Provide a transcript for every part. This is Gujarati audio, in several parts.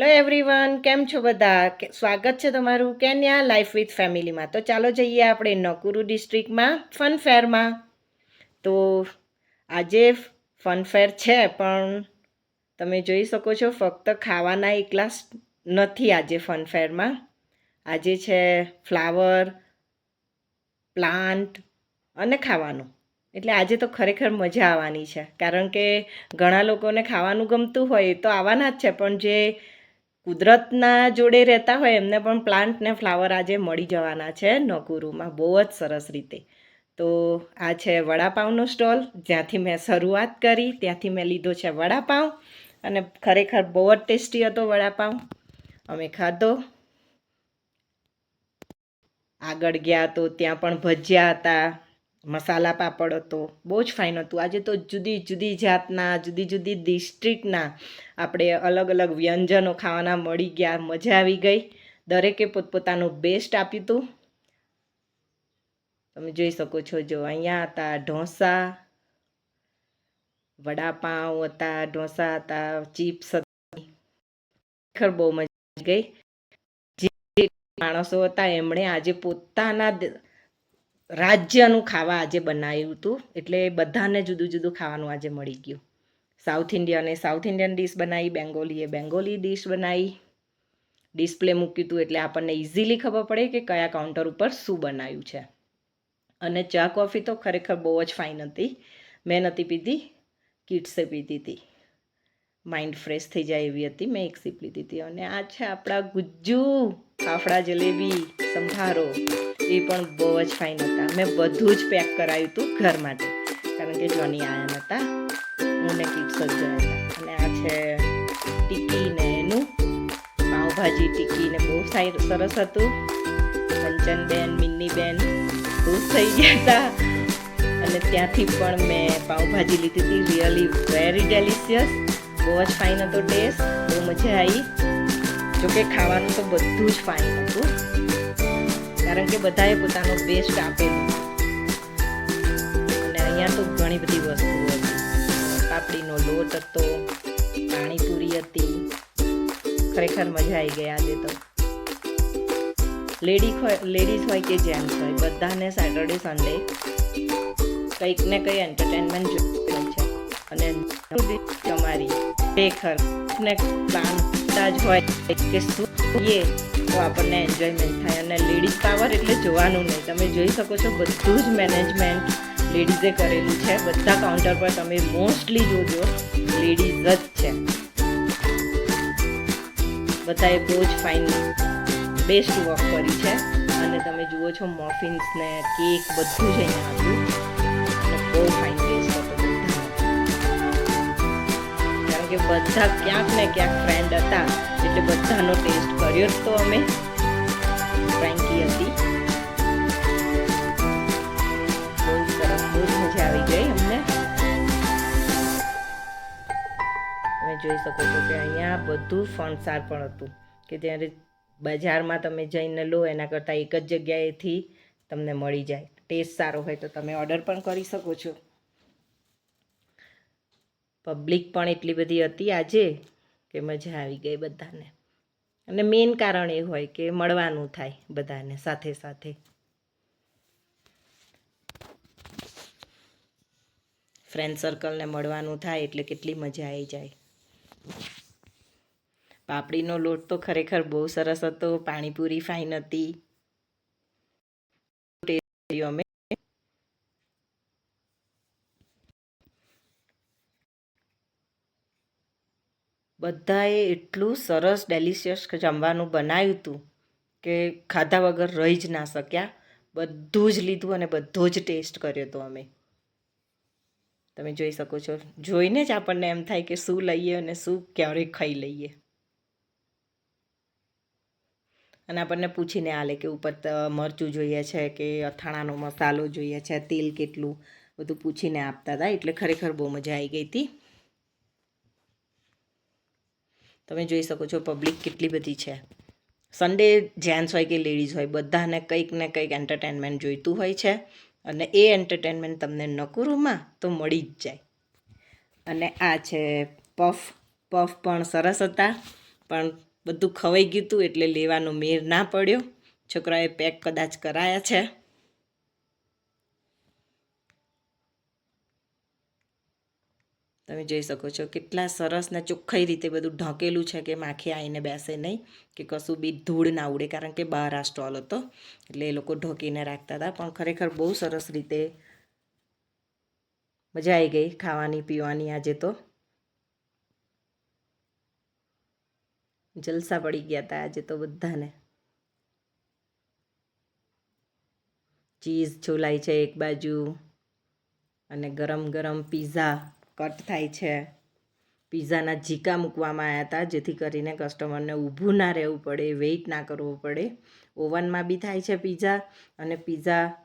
હેલો એવરીવન, કેમ છો બધા? સ્વાગત છે તમારું કેન્યા લાઈફ વિથ ફેમિલીમાં. તો ચાલો જઈએ આપણે નકુરુ ડિસ્ટ્રિક્ટમાં ફન ફેરમાં. તો આજે ફન ફેર છે, પણ તમે જોઈ શકો છો ફક્ત ખાવાના એકલા નથી આજે ફન ફેરમાં. આજે છે ફ્લાવર, પ્લાન્ટ અને ખાવાનું. એટલે આજે તો ખરેખર મજા આવવાની છે. કારણ કે ઘણા લોકોને ખાવાનું ગમતું હોય તો આવવાના જ છે, પણ જે કુદરતના જોડે રહેતા હોય, એમને પણ પ્લાન્ટ ને ફ્લાવર આજે મળી જવાના છે નકુરુમાં બહુ જ સરસ રીતે. તો આ છે વડાપાઉંનો સ્ટોલ જ્યાંથી મેં શરૂઆત કરી, ત્યાંથી મેં લીધો છે વડાપાઉં અને ખરેખર બહુ જ ટેસ્ટી હતો વડાપાઉં અમે ખાધો. આગળ ગયા તો ત્યાં પણ ભજીયા હતા. મસાલા પાપડ હતો, બહુ જ ફાઇન હતું. આજે તો જુદી જુદી જાતના, જુદી જુદી ડિસ્ટ્રિક્ટના આપણે અલગ અલગ વ્યંજનો ખાવાના મળી ગયા, મજા આવી ગઈ. દરેકે પોતપોતાનું બેસ્ટ આપ્યું હતું. તમે જોઈ શકો છો, જો અહીંયા હતા ઢોસા, વડાપાઉં હતા, ઢોસા હતા, ચિપ્સ હતી. ખરેખર બહુ મજા આવી ગઈ. જે માણસો હતા, એમણે આજે પોતાના રાજ્યનું ખાવા આજે બનાવ્યું હતું. એટલે બધાને જુદું જુદું ખાવાનું આજે મળી ગયું. સાઉથ ઇન્ડિયને સાઉથ ઇન્ડિયન ડીશ બનાવી બેંગોલીએ બેંગોલી ડીશ બનાવી. ડિસ્પ્લે મૂક્યું હતું એટલે આપણને ઇઝીલી ખબર પડે કે કયા કાઉન્ટર ઉપર શું બનાવ્યું છે. અને ચા કોફી તો ખરેખર બહુ જ ફાઇન હતી. મેં નથી પીધી કિડ્સે પીધી હતી. માઇન્ડ ફ્રેશ થઈ જાય એવી હતી. મેં એક સીપ લીધી હતી. અને આ છે આપણા ગુજ્જુ ફાફડા જલેબી સંભારો. એ પણ બહુ જ ફાઇન હતા. મેં બધું જ પેક કરાવ્યું હતું ઘર માટે. કારણ કે જોની આયા હતા મને ને કિડ્સ જ હતા. અને આ છે ટીકી ને એનું. પાઉંભાજી ટીકી ને બહુ સારી સરસ હતું. કંચનબેન, મિન્નીબેન ખુશ થઈ ગયા હતા. અને ત્યાંથી પણ મેં પાઉંભાજી લીધી હતી. રિયલી વેરી ડેલિશિયસ બહુ જ ફાઇન હતો ટેસ્ટ બહુ મજા આવી જોકે ખાવાનું તો બધું જ ફાઇન હતું. કારણ કે બધાએ પોતાનો બેસ્ટ આપેલું. અને અહીંયા તો ઘણી બધી વસ્તુઓ હતી. પાપડીનો લોટ હતો, પાણીપુરી હતી. ખરેખર મજા આવી ગઈ આજે તો. લેડી લેડીઝ હોય કે જેન્ટ્સ હોય, બધાને સેટરડે સન્ડે કંઈક ને કંઈ એન્ટરટેનમેન્ટ હોય છે. અને તમારી ખરેખર, ને પ્લાનતા જ હોય કે શું તો આપણને એન્જોયમેન્ટ થાય અને લેડીઝ પાવર એટલે જોવાનું નહીં. તમે જોઈ શકો છો બધું જ મેનેજમેન્ટ લેડીઝે કરેલું છે. બધા કાઉન્ટર પર તમે મોસ્ટલી જોજો લેડીઝ જ છે. બધાએ બહુ જ ફાઇન બેસ્ટ વર્ક કરી છે. અને તમે જુઓ છો મોફિન્સ ને કેક બધું જ અહીંયા હતું બહુ ફાઇન કે બધા ક્યાંક ને ક્યાંક ફ્રેન્ડ હતા. એટલે બધાનો ટેસ્ટ કર્યો જ તો અમે. ફ્રેન્કી હતી. બહુ સરસ, બહુ જ મજા આવી ગઈ અમને. તમે જોઈ શકો છો કે અહીંયા બધું ફણસાર પણ હતું. કે જ્યારે બજારમાં તમે જઈને લો, એના કરતાં એક જ જગ્યાએથી તમને મળી જાય. ટેસ્ટ સારો હોય તો તમે ઓર્ડર પણ કરી શકો છો. પબ્લિક પણ એટલી બધી હતી આજે કે મજા આવી ગઈ બધાને. અને મેઇન કારણ એ હોય કે મળવાનું થાય બધાને સાથે સાથે. ફ્રેન્ડ સર્કલને મળવાનું થાય એટલે કેટલી મજા આવી જાય. પાપડીનો લોટ તો ખરેખર બહુ સરસ હતો, પાણીપુરી ફાઇન હતી. અમે બધાએ એટલું સરસ ડેલિશિયસ જમવાનું બનાવ્યું હતું કે ખાધા વગર રહી જ ના શક્યા. બધું જ લીધું અને બધો જ ટેસ્ટ કર્યો હતો અમે. તમે જોઈ શકો છો. જોઈને જ આપણને એમ થાય કે શું લઈએ અને શું ક્યારે ખાઈ લઈએ. અને આપણને પૂછીને આલે કે ઉપર મરચું જોઈએ છે કે અથાણાનો મસાલો જોઈએ છે, તેલ કેટલું? બધું પૂછીને આપતા હતા એટલે ખરેખર બહુ મજા આવી ગઈ હતી તમે જોઈ શકો છો પબ્લિક કેટલી બધી છે. સન્ડે જેન્ટ્સ હોય કે લેડીઝ હોય, બધાને કંઈક ને કંઈક એન્ટરટેનમેન્ટ જોઈતું હોય છે અને એ એન્ટરટેનમેન્ટ તમને નકુરુમાં તો મળી જ જાય. અને આ છે પફ પફ પણ સરસ હતા, પણ બધું ખવાઈ ગયું હતું એટલે લેવાનો મેર ના પડ્યો. છોકરાએ પેક કદાચ કરાયા છે. તમે જોઈ શકો છો કેટલા સરસ ને ચોખ્ખાઈ રીતે બધું ઢંકેલું છે કે માખી આવીને બેસે નહીં, કે કશું બી ધૂળ ના ઉડે, કારણ કે બહાર આ સ્ટોલ હતો. એટલે એ લોકો ઢોકીને રાખતા હતા, પણ ખરેખર બહુ સરસ રીતે મજા આવી ગઈ ખાવાની, પીવાની આજે તો. જલસા પડી ગયા હતા આજે તો બધાને. ચીઝ છોલાઈ છે એક બાજુ, અને ગરમ ગરમ પીઝા. કટ થાય છે. પીઝાના ઝીકા મૂકવામાં આવ્યા હતા, જેથી કરીને કસ્ટમરને ઊભું ના રહેવું પડે, વેઇટ ના કરવો પડે. ઓવનમાં બી થાય છે પીઝા, અને પીઝા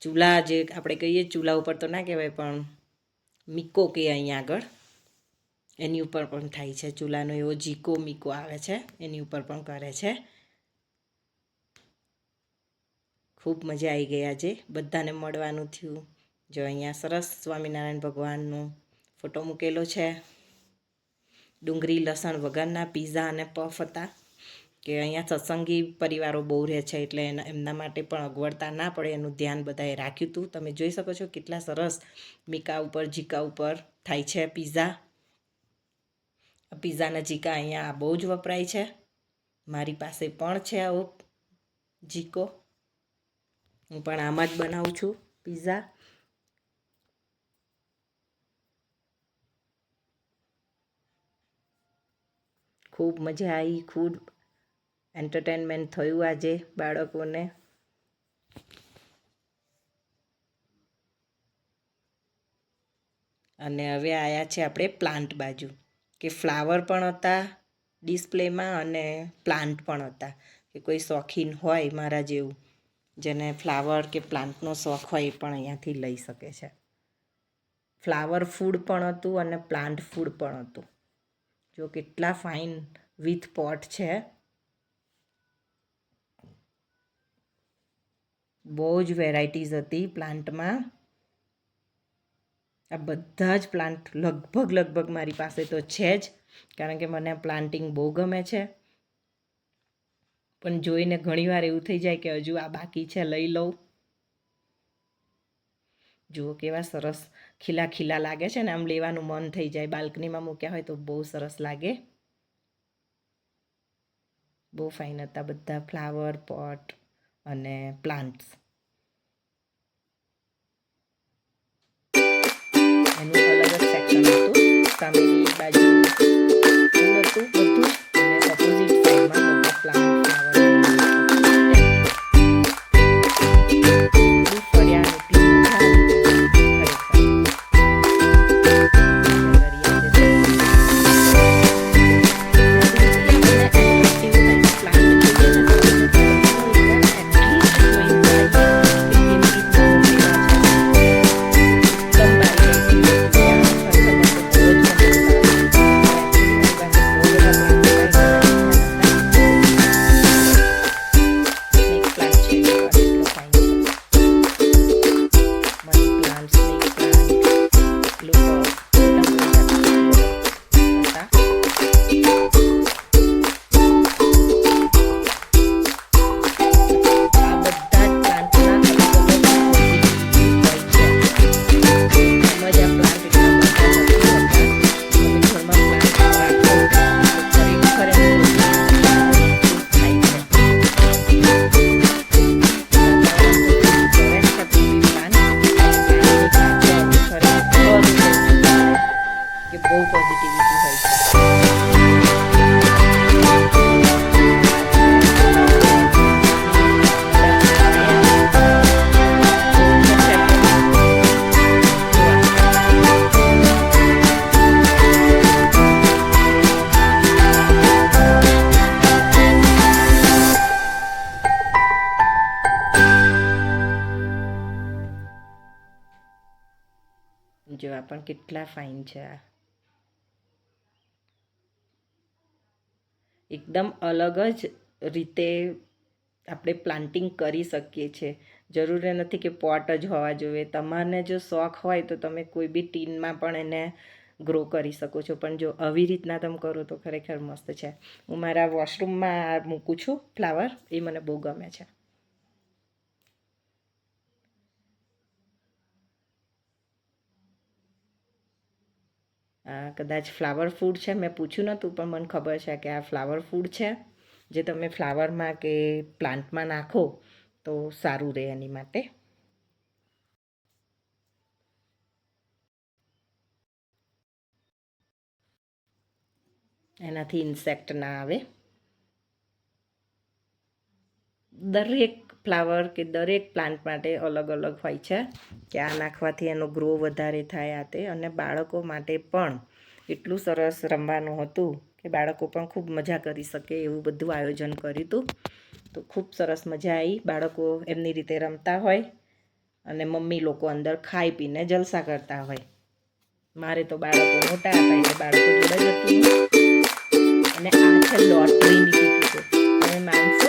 ચૂલા જે આપણે કહીએ, ચૂલા ઉપર તો ના કહેવાય, પણ મીકો કે અહીંયા આગળ. એની ઉપર પણ થાય છે ચૂલાનો એવો જીકો મીકો આવે છે, એની ઉપર પણ કરે છે. ખૂબ મજા આવી ગઈ આજે. બધાને મળવાનું થયું. જો અહીંયા સરસ સ્વામિનારાયણ ભગવાનનો ફોટો મૂકેલો છે. ડુંગળી, લસણ વગરના પીઝા અને પફ હતા. કે અહીંયા સત્સંગી પરિવારો બહુ રહે છે એટલે એના, એમના માટે પણ અગવડતા ના પડે એનું ધ્યાન બધાએ રાખ્યું હતું. તમે જોઈ શકો છો કેટલા સરસ મીકા ઉપર જીકા ઉપર થાય છે પીઝા પીઝાના જીકા અહીંયા બહુ જ વપરાય છે. મારી પાસે પણ છે આવો જીકો હું પણ આમાં જ બનાવું છું પીઝા ખૂબ મજા આવી ખૂબ એન્ટરટેનમેન્ટ થયું આજે બાળકોને. અને હવે આવ્યા છે આપણે પ્લાન્ટ બાજુ, કે ફ્લાવર પણ હતા ડિસ્પ્લેમાં અને પ્લાન્ટ પણ હતા. કે કોઈ શોખીન હોય મારા જેવું, જેને ફ્લાવર કે પ્લાન્ટનો શોખ હોય એ પણ અહીંયાથી લઈ શકે છે. ફ્લાવર ફૂડ પણ હતું અને પ્લાન્ટ ફૂડ પણ હતું. જો કેટલા ફાઇન વિથ પોટ છે. બહુ જ વેરાયટીઝ હતી પ્લાન્ટમાં આ બધા જ પ્લાન્ટ લગભગ લગભગ મારી પાસે તો છે જ, કારણ કે મને પ્લાન્ટિંગ બહુ ગમે છે. પણ જોઈને ઘણીવાર એવું થઈ જાય કે હજુ આ બાકી છે, લઈ લઉં. જુઓ કેવા સરસ ખીલા ખીલા લાગે છે ને, આમ લેવાનું મન થઈ જાય. બાલ્કનીમાં મૂક્યા હોય તો બહુ સરસ લાગે. બહુ ફાઇન હતા બધા ફ્લાવર પોટ અને પ્લાન્ટ્સ એનું અલગ જ સેક્શન હતું. સામેની બાજુ હતું બધું. અને ઓપોઝિટ સાઈડમાં બધા પ્લાન્ટ ફ્લાવર કે બહુ પોઝિટિવિટી હોય છે જો આ પણ કેટલા ફાઇન છે આ એકદમ અલગ જ રીતે આપણે પ્લાન્ટિંગ કરી શકીએ છીએ. જરૂરી નથી કે પોટ જ હોવા જોઈએ. તમારને જો શોખ હોય તો તમે કોઈ બી ટીનમાં પણ એને ગ્રો કરી શકો છો. પણ જો આવી રીતના તમે કરો તો ખરેખર મસ્ત છે. હું મારા વોશરૂમમાં મૂકું છું ફ્લાવર એ મને બહુ ગમે છે. કદાચ ફ્લાવર ફૂડ છે, મેં પૂછ્યું નહોતું, પણ મને ખબર છે કે આ ફ્લાવર ફૂડ છે, જે તમે ફ્લાવરમાં કે પ્લાન્ટમાં નાખો, તો સારું રહે એની માટે. એનાથી ઇન્સેક્ટ ના આવે. દરેક ફ્લાવર કે દરેક પ્લાન્ટ માટે અલગ અલગ હોય છે કે આ નાખવાથી એનો ગ્રો વધારે થાય આ તે. અને બાળકો માટે પણ એટલું સરસ રમવાનું હતું કે બાળકો પણ ખૂબ મજા કરી શકે એવું બધું આયોજન કર્યું હતું. તો ખૂબ સરસ મજા આવી બાળકો એમની રીતે રમતા હોય અને મમ્મી લોકો અંદર ખાઈ પીને જલસા કરતા હોય. મારે તો બાળકો મોટા હતા એટલે બાળકો જોડે જ હતું અને આ છે લોટરીની ટિકિટો તમે માનશો